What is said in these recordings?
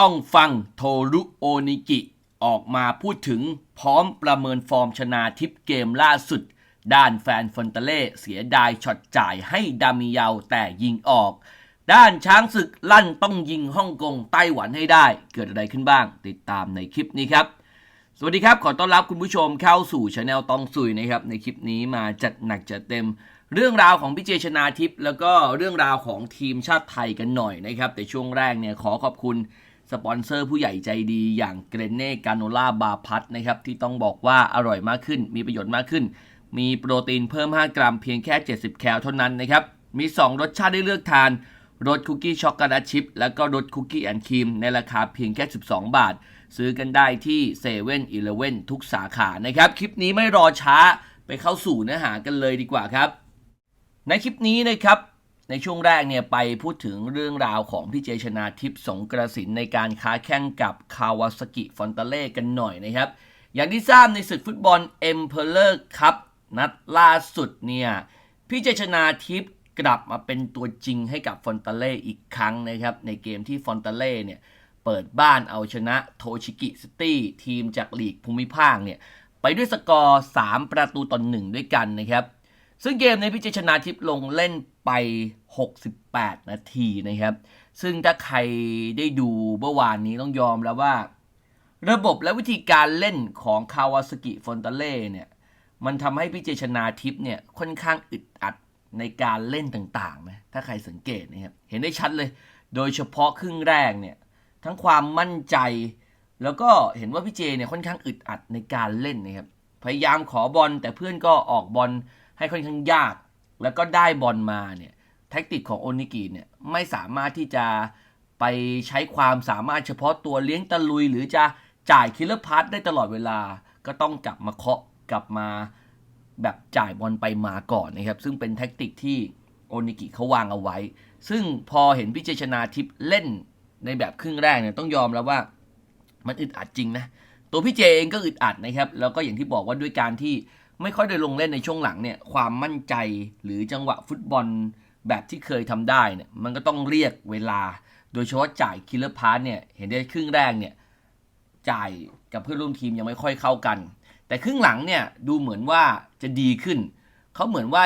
ต้องฟังโทรุโอนิกิ ออกมาพูดถึงพร้อมประเมินฟอร์มชนาทิปเกมล่าสุด ด้านแฟนฟอนเตเล่เสียดายช็อตจ่ายให้ดามิยาวแต่ยิงออก ด้านช้างศึกลั่นต้องยิงฮ่องกงไต้หวันให้ได้ เกิดอะไรขึ้นบ้าง ติดตามในคลิปนี้ครับสวัสดีครับ ขอต้อนรับคุณผู้ชมเข้าสู่ช anel ตองสุยนะครับ ในคลิปนี้มาจัดหนักจัดเต็ม เรื่องราวของพี่เจชนาทิพย์แล้วก็เรื่องราวของทีมชาติไทยกันหน่อยนะครับ แต่ช่วงแรกเนี่ยขอขอบคุณ สปอนเซอร์ผู้ใหญ่ใจดีอย่างเกรเน่กาโนล่าบาพัทนะครับที่ต้องบอกว่าอร่อยมากขึ้น มีประโยชน์มากขึ้น มีโปรตีนเพิ่ม 5 กรัมเพียงแค่ 70 แคลเท่านั้นนะครับ มี 2 รสชาติให้เลือกทานรสคุกกี้ช็อกโกแลตชิพแล้วก็รสคุกกี้แอนด์ครีมในราคาเพียงแค่ 12 บาท ซื้อกันได้ที่เซเว่นอีเลเว่นทุกสาขานะครับ คลิปนี้ไม่รอช้าไปเข้าสู่เนื้อหากันเลยดีกว่าครับ ในคลิปนี้นะครับ ในช่วงแรกเนี่ยไปพูดถึงเรื่องราวของพี่เจชนาทิพย์สงกระสินในการค้าแข่งกับคาวาสกิฟอนตาเล่กันหน่อยนะครับ อย่างที่ทราบในศึกฟุตบอลเอ็มเพลเลอร์คัพนัดล่าสุดเนี่ยพี่เจชนาทิพย์กลับมาเป็นตัวจริงให้กับฟอนตาเล่อีกครั้งนะครับ ในเกมที่ฟอนตาเล่เนี่ยเปิดบ้านเอาชนะโทชิกิซิตี้ทีมจากลีกภูมิภาคเนี่ยไปด้วยสกอร์ 3 ประตูต่อหนึ่งด้วยกันนะครับ ซึ่งเกมในพิจชนาทิพย์ลงเล่นไป 68 นาทีนะครับ ซึ่งถ้าใครได้ดูเมื่อวานนี้ต้องยอมแล้วว่า ระบบและวิธีการเล่นของคาวาสกิฟอนตาเล่เนี่ย มันทำให้พิเจชนาทิพย์เนี่ยค่อนข้างอึดอัดในการเล่นต่างๆนะถ้าใครสังเกตนะครับ เห็นได้ชัดเลย โดยเฉพาะครึ่งแรกเนี่ย ทั้งความมั่นใจ แล้วก็เห็นว่าพี่เจเนี่ยค่อนข้างอึดอัดในการเล่นนะครับ พยายามขอบอลแต่เพื่อนก็ออกบอลให้ค่อนข้างยาก แล้วก็ได้บอลมาเนี่ยแท็กติกของโอนิกิเนี่ยไม่สามารถที่จะไปใช้ความสามารถเฉพาะตัวเลี้ยงตะลุย หรือจะจ่ายคิลเลอร์พาสได้ตลอดเวลา ก็ต้องกลับมาเคาะกลับมาแบบจ่ายบอลไปมาก่อนนะครับ ซึ่งเป็นแท็กติกที่โอนิกิเขาวางเอาไว้ ซึ่งพอเห็นพิเจชนาทิพเล่นในแบบครึ่งแรกเนี่ยต้องยอมแล้วว่ามันอึดอัดจริงนะ ตัวพี่เจเองก็อึดอัดนะครับ แล้วก็อย่างที่บอกว่าด้วยการที่ ไม่ค่อยได้ลงเล่นในช่วงหลังเนี่ยความมั่นใจหรือจังหวะฟุตบอลแบบที่เคยทำได้เนี่ยมันก็ต้องเรียกเวลา โดยเฉพาะจ่ายคิลเลอร์พาร์เนี่ยเห็นได้ครึ่งแรกเนี่ยจ่ายกับเพื่อนร่วมทีมยังไม่ค่อยเข้ากัน แต่ครึ่งหลังเนี่ยดูเหมือนว่าจะดีขึ้น เขาเหมือนว่า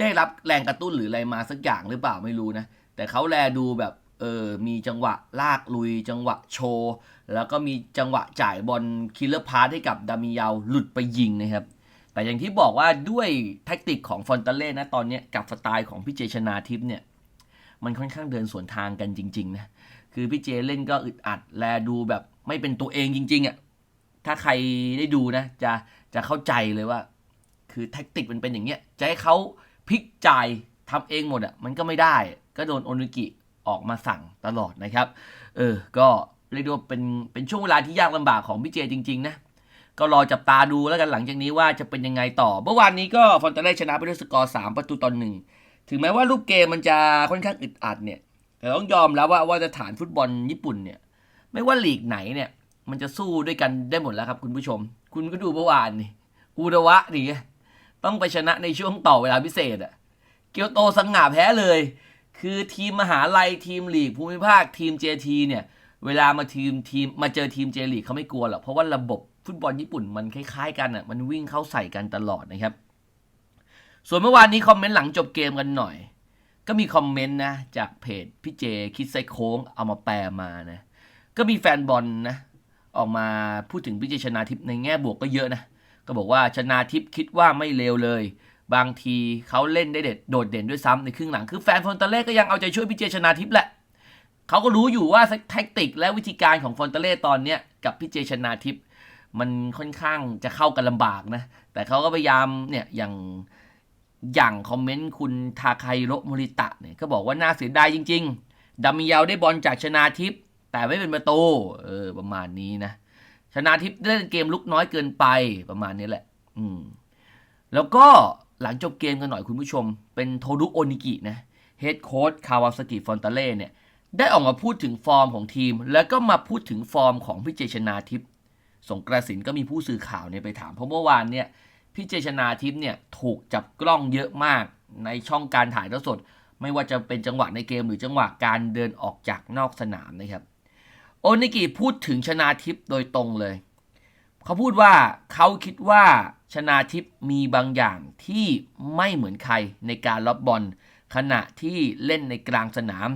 ได้รับแรงกระตุ้นหรืออะไรมาสักอย่างหรือเปล่าไม่รู้นะ แต่เขาแลดูแบบเออมีจังหวะลากลุย จังหวะโชว์ แล้วก็มีจังหวะจ่ายบอลคิลเลอร์พาร์ให้กับดามิยาวหลุดไปยิงนะครับ แต่อย่างที่บอกว่าด้วยแท็กติกของฟอนตาเล่นะตอนนี้กับสไตล์ของพี่เจชนาทิพย์เนี่ย มันค่อนข้างเดินสวนทางกันจริงๆนะคือพี่เจเล่นก็อึดอัดแลดูแบบไม่เป็นตัวเองจริงๆอะ่ะถ้าใครได้ดูนะ จะจะเข้าใจเลยว่า คือแท็กติกมันเป็นอย่างเงี้ยจะให้เขาพลิกจ่ายทำเองหมดอะ่ะมันก็ไม่ได้ ก็โดนโอนุกิออกมาสั่งตลอดนะครับ เออ ก็เรียกได้ว่าเป็นเป็นช่วงเวลาที่ยากลำบากของพี่เจจริง ๆ นะ ก็รอจับตาดูแล้วกันหลังจากนี้ว่าจะเป็นยังไงต่อ เมื่อวานนี้ก็ฟอนเตเล่ชนะไปด้วยสกอร์3ประตูต่อหนึ่งถึงแม้ว่ารูปเกมมันจะค่อนข้างอึดอัดเนี่ยแต่ต้องยอมแล้วว่าว่าจะฐานฟุตบอลญี่ปุ่นเนี่ย ไม่ว่าลีกไหนเนี่ย มันจะสู้ด้วยกันได้หมดแล้วครับคุณผู้ชม คุณก็ดูเมื่อวานนี่อูดวะดิต้องไปชนะในช่วงต่อเวลาพิเศษอะเกียวโตสังหาแพ้เลย คือทีมมหาลัยทีมลีกภูมิภาคทีม JT เนี่ย เวลามาทีมทีมมาเจอทีมเจลีกเขาไม่กลัวหรอกเพราะว่าระบบ ฟุตบอลญี่ปุ่นมันคล้ายๆกันอะมันวิ่งเข้าใส่กันตลอดนะครับ ส่วนเมื่อวานนี้คอมเมนต์หลังจบเกมกันหน่อย ก็มีคอมเมนต์นะจากเพจพี่เจคิดไซโค้งเอามาแปลมานะก็มีแฟนบอลนะออกมาพูดถึงพี่เจชนาทิพย์ในแง่บวกก็เยอะนะก็บอกว่าชนาทิพย์คิดว่าไม่เลวเลย บางทีเขาเล่นได้เด็ดโดดเด่นด้วยซ้ำในครึ่งหลังคือแฟนฟอนตาเล่ก็ยังเอาใจช่วยพี่เจชนาทิพย์แหละเขาก็รู้อยู่ว่าแท็กติกและวิธีการของฟอนตาเล่ตอนเนี้ยกับพี่เจชนาทิพย์ มันค่อนข้างจะเข้ากันลำบากนะ แต่เขาก็พยายามเนี่ยอย่างอย่างคอมเมนต์คุณทาไคโรโมริตะเนี่ยก็บอกว่าน่าเสียดายจริง ๆดามิยาวได้บอลจากชนาทิพย์แต่ไม่เป็นประตูเออประมาณนี้นะ ชนาทิพย์เล่นเกมลุกน้อยเกินไปประมาณนี้แหละ อืมแล้วก็หลังจบเกมกันหน่อยคุณผู้ชม เป็นโทรุโอนิกินะเฮดโค้ชคาวาสกิฟอนตาเล่เนี่ยได้ออกมาพูดถึงฟอร์มของทีม แล้วก็มาพูดถึงฟอร์มของพี่เจชนาทิพย์ สงกระสินก็มีผู้สื่อข่าวเนี่ยไปถาม เพราะเมื่อวานเนี่ยพี่เจชนาทิพย์เนี่ยถูกจับกล้องเยอะมากในช่องการถ่ายทอดสด ไม่ว่าจะเป็นจังหวะในเกมหรือจังหวะการเดินออกจากนอกสนามนะครับ โอนิกิพูดถึงชนาทิพย์โดยตรงเลย เขาพูดว่าเขาคิดว่าชนาทิพย์มีบางอย่างที่ไม่เหมือนใครในการรับบอลขณะที่เล่นในกลางสนาม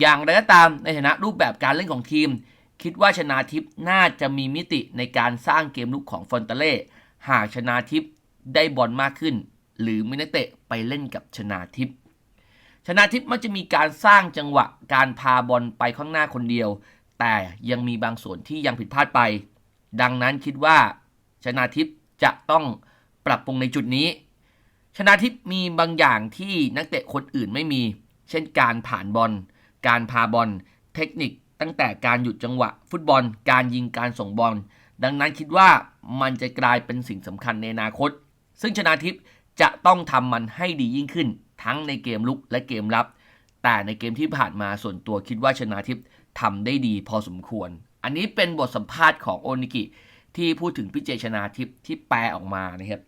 อย่างไรก็ตามในฐานะรูปแบบการเล่นของทีม คิดว่าชนาทิพย์น่าจะมีมิติในการสร้างเกมลุกของฟอนเตเล่หากชนาทิพย์ได้บอลมากขึ้น หรือมินเตะไปเล่นกับชนาทิพย์ชนาทิพย์มักจะมีการสร้างจังหวะการพาบอลไปข้างหน้าคนเดียว แต่ยังมีบางส่วนที่ยังผิดพลาดไป ดังนั้นคิดว่าชนาทิพย์จะต้องปรับปรุงในจุดนี้ ชนาทิพย์มีบางอย่างที่นักเตะคนอื่นไม่มี เช่นการผ่านบอล การพาบอล เทคนิค ตั้งแต่การหยุดจังหวะ ฟุตบอล การยิงการส่งบอล ดังนั้นคิดว่ามันจะกลายเป็นสิ่งสำคัญในอนาคต ซึ่งชนาทิพย์จะต้องทำมันให้ดียิ่งขึ้น ทั้งในเกมลุกและเกมรับ แต่ในเกมที่ผ่านมาส่วนตัวคิดว่าชนาทิพย์ทำได้ดีพอสมควร อันนี้เป็นบทสัมภาษณ์ของโอนิกิที่พูดถึงพี่เจชนาทิพย์ที่แปลออกมานะครับ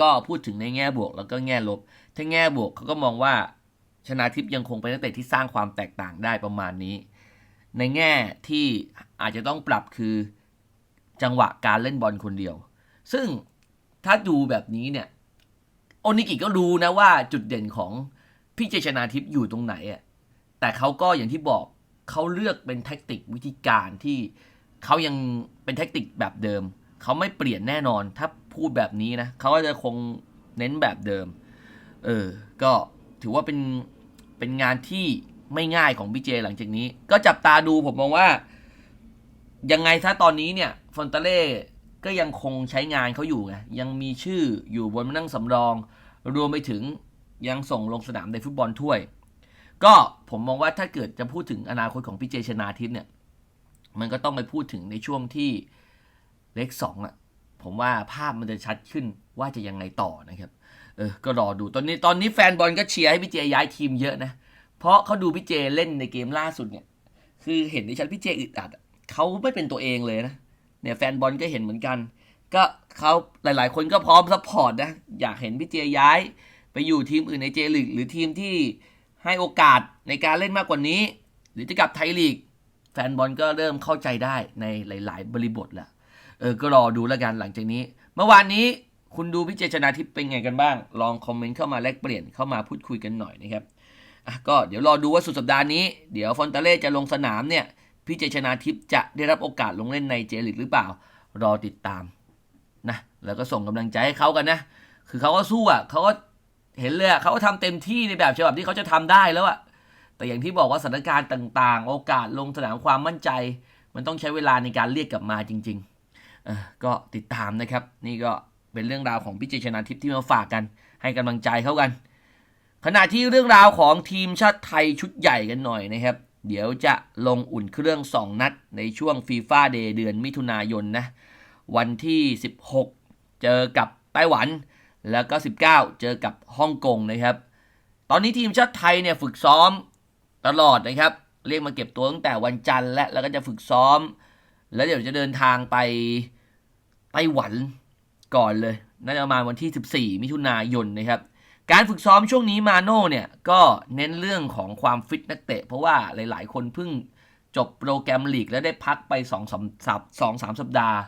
ก็พูดถึงในแง่บวกแล้วก็แง่ลบ ถ้าแง่บวกเขาก็มองว่าชนาทิพย์ยังคงเป็นนักเตะที่สร้างความแตกต่างได้ประมาณนี้ ในแง่ที่อาจจะต้องปรับคือจังหวะการเล่นบอลคนเดียว ซึ่งถ้าดูแบบนี้เนี่ย โอนิกิก็รู้นะว่าจุดเด่นของพี่เจชนาทิพย์อยู่ตรงไหนอะแต่เขาก็อย่างที่บอกเขาเลือกเป็นแท็กติกวิธีการที่เขายังเป็นแท็กติกแบบเดิม เขาไม่เปลี่ยนแน่นอน ถ้าพูดแบบนี้นะเขาก็จะคงเน้นแบบเดิม เออ ก็ถือว่าเป็นเป็นงานที่ ไม่ง่ายของพี่เจหลังจากนี้ ก็จับตาดูผมมองว่า ยังไงถ้าตอนนี้เนี่ยฟอนตาเล่ก็ยังคงใช้งานเขาอยู่ไงยังมีชื่ออยู่บนนั่งสำรอง รวมไปถึงยังส่งลงสนามในฟุตบอลถ้วย ก็ผมมองว่าถ้าเกิดจะพูดถึงอนาคตของพี่เจชนาทิพย์เนี่ย มันก็ต้องไปพูดถึงในช่วงที่เลขสองอะผมว่าภาพมันจะชัดขึ้นว่าจะยังไงต่อนะครับ เออ ก็รอดู ตอนนี้ตอนนี้แฟนบอลก็เชียร์ให้พี่เจย้ายทีมเยอะนะเเพราะเขาดูพี่เจเล่นในเกมล่าสุดเนี่ย คือเห็นในชั้นพี่เจอึดอัดเขาไม่เป็นตัวเองเลยนะ เนี่ยแฟนบอลก็เห็นเหมือนกัน ก็เขาหลายๆ คนก็พร้อมซัพพอร์ตนะ อยากเห็นพี่เจย้าย ไปอยู่ทีมอื่นในเจลีกหรือทีมที่ให้โอกาสในการเล่นมากกว่านี้ หรือจะกลับไทยลีก แฟนบอลก็เริ่มเข้าใจได้ในหลาย ๆ บริบทแล้วเออก็รอดูแล้วกันหลังจากนี้ เมื่อวานนี้คุณดูพี่เจชนาทิพย์เป็นไงกันบ้าง ลองคอมเมนต์เข้ามาแลกเปลี่ยนเข้ามาพูดคุยกันหน่อยนะครับ อะก็เดี๋ยวรอดูว่าสุดสัปดาห์นี้ เดี๋ยวฟอนตาเล่จะลงสนามเนี่ย พี่เจชนาทิพย์จะได้รับโอกาสลงเล่นในเจลิกหรือเปล่า รอติดตามนะแล้วก็ส่งกำลังใจให้เขากันนะ คือเขาก็สู้อะเขาก็เห็นเลยอะเขาก็ทำเต็มที่ในแบบฉบับที่เขาจะทำได้แล้วอะแต่อย่างที่บอกว่าสถานการณ์ต่างๆ โอกาสลงสนามความมั่นใจ มันต้องใช้เวลาในการเรียกกลับมาจริงๆก็ติดตามนะครับ นี่ก็เป็นเรื่องราวของพี่เจชนาทิพย์ที่มาฝากกัน ให้กำลังใจเขากัน ขณะที่เรื่องราวของทีมชาติไทยชุดใหญ่กันหน่อยนะครับ เดี๋ยวจะลงอุ่นเครื่อง 2 นัดในช่วงฟีฟ่าเดย์เดือนมิถุนายนนะ วันที่ 16 เจอกับไต้หวัน แล้วก็ 19 เจอกับฮ่องกงนะครับ ตอนนี้ทีมชาติไทยเนี่ยฝึกซ้อมตลอดนะครับ เรียกมาเก็บตัวตั้งแต่วันจันทร์และแล้วก็จะฝึกซ้อม แล้วเดี๋ยวจะเดินทางไปไต้หวันก่อนเลย น่าจะประมาณวันที่ 14 มิถุนายนนะครับ การฝึกซ้อมช่วงนี้มาโน่เนี่ยก็เน้นเรื่องของความฟิตนักเตะ เพราะว่าหลาย ๆ คนเพิ่งจบโปรแกรมลีกแล้วได้พักไป2องสามสองสามสัปดาห์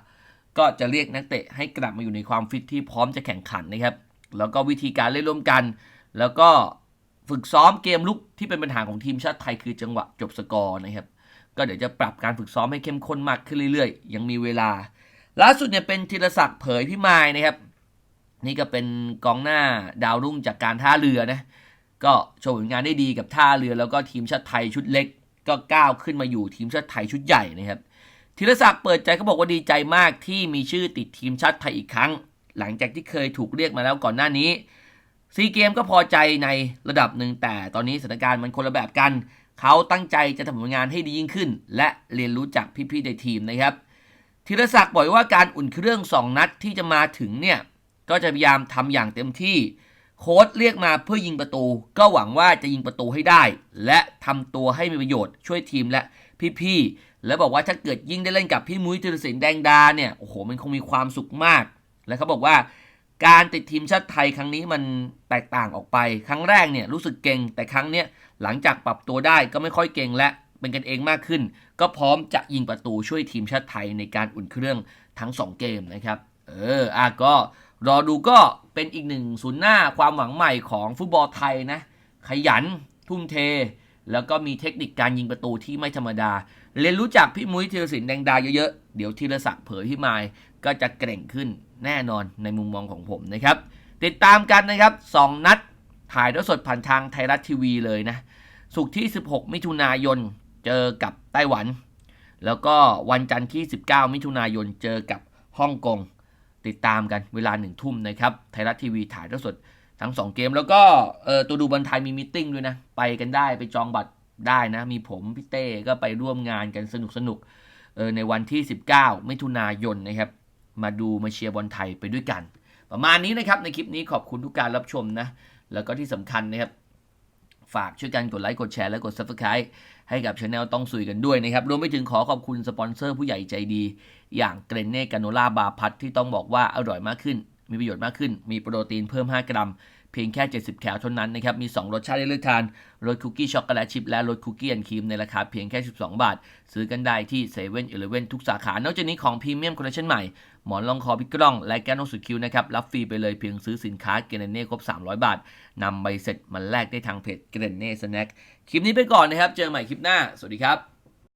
ก็จะเรียกนักเตะให้กลับมาอยู่ในความฟิตที่พร้อมจะแข่งขันนะครับ แล้วก็วิธีการเล่นร่วมกัน แล้วก็ฝึกซ้อมเกมลุกที่เป็นปัญหาของทีมชาติไทยคือจังหวะจบสกอร์นะครับ ก็เดี๋ยวจะปรับการฝึกซ้อมให้เข้มข้นมากขึ้นเรื่อย ๆ ยังมีเวลา ล่าสุดเนี่ยเป็นธีรศักดิ์เผยพิมายนะครับ นี่ก็เป็นกองหน้าดาวรุ่งจากการท่าเรือนะ ก็โชว์ผลงานได้ดีกับท่าเรือแล้วก็ทีมชาติไทยชุดเล็ก ก็ก้าวขึ้นมาอยู่ทีมชาติไทยชุดใหญ่นะครับธีรศักดิ์เปิดใจเขาบอกว่าดีใจมากที่มีชื่อติดทีมชาติไทยอีกครั้ง หลังจากที่เคยถูกเรียกมาแล้วก่อนหน้านี้ซีเกมก็พอใจในระดับหนึ่งแต่ตอนนี้สถานการณ์มันคนละแบบกัน เขาตั้งใจจะทำผลงานให้ดียิ่งขึ้น และเรียนรู้จากพี่ๆในทีมนะครับธีรศักดิ์บอกว่าการอุ่นเครื่อง 2 นัดที่จะมาถึงเนี่ย ก็จะพยายามทำอย่างเต็มที่ โค้ชเรียกมาเพื่อยิงประตู ก็หวังว่าจะยิงประตูให้ได้ และทำตัวให้มีประโยชน์ช่วยทีมและพี่ๆและบอกว่าถ้าเกิดยิ่งได้เล่นกับพี่มุ้ยธีรศิลป์แดงดาเนี่ยโอ้โหมันคงมีความสุขมาก และเขาบอกว่าการติดทีมชาติไทยครั้งนี้มันแตกต่างออกไป ครั้งแรกเนี่ยรู้สึกเก่ง แต่ครั้งเนี้ยหลังจากปรับตัวได้ก็ไม่ค่อยเก่งและเป็นกันเองมากขึ้น ก็พร้อมจะยิงประตูช่วยทีมชาติไทยในการอุ่นเครื่องทั้ง 2 เกมนะครับ เอออะก็ รอดูก็เป็นอีกหนึ่งศูนย์หน้าความหวังใหม่ของฟุตบอลไทยนะ ขยัน ทุ่มเท แล้วก็มีเทคนิคการยิงประตูที่ไม่ธรรมดา เรียนรู้จากพี่มุ้ยธีรศิลป์แดงดาเยอะๆ เดี๋ยวธีรศักดิ์เผยพี่มายก็จะเก่งขึ้นแน่นอนในมุมมองของผมนะครับ ติดตามกันนะครับ 2 นัดถ่ายทอดสดผ่านทางไทยรัฐทีวีเลยนะ สุกที่ 16 มิถุนายนเจอกับไต้หวัน แล้วก็วันจันทร์ที่ 19 มิถุนายนเจอกับฮ่องกง ติดตามกันเวลาหนึ่งทุ่มนะครับไทยรัฐทีวีถ่ายทอดสดทั้ง 2 เกมแล้วก็เออตัวดูบอลไทยมีมิทติ้งด้วยนะ ไปกันได้ไปจองบัตรได้นะ มีผมพี่เต้ก็ไปร่วมงานกันสนุกสนุกเออในวันที่ 19 มิถุนายนนะครับ มาดูมาเชียร์บอลไทยไปด้วยกัน ประมาณนี้นะครับในคลิปนี้ขอบคุณทุกการรับชมนะ แล้วก็ที่สำคัญนะครับ ฝากช่วยกันกดไลค์กดแชร์และกด Subscribe ให้กับช anel ต้องสุยกันด้วยนะครับ รวมไปถึงขอขอบคุณสปอนเซอร์ผู้ใหญ่ใจดี อย่างเกรนเน่กาโนล่าบาพัทที่ต้องบอกว่าอร่อยมากขึ้น มีประโยชน์มากขึ้น มีโปรตีนเพิ่ม 5 กรัม เพียงแค่ 70 แคลเท่านั้นนะครับ มี 2 รสชาติให้เลือกทานรสคุกกี้ช็อกโกแลตชิพและรสคุกกี้แอนครีมในราคาเพียงแค่ 12 บาท ซื้อกันได้ที่เซเว่นอีเลฟเว่นทุกสาขานอกจากนี้ของพรีเมียมคอลเลคชันใหม่ หมอนรองคอพิกล้อง และแก้วนกสุดคิ้วนะครับ รับฟรีไปเลยเพียงซื้อสินค้าเกรเน่ครบ 300 บาทนำใบเสร็จมาแลกได้ทางเพจเกรเน่สแน็คคลิปนี้ไปก่อนนะครับ เจอกันใหม่คลิปหน้า สวัสดีครับ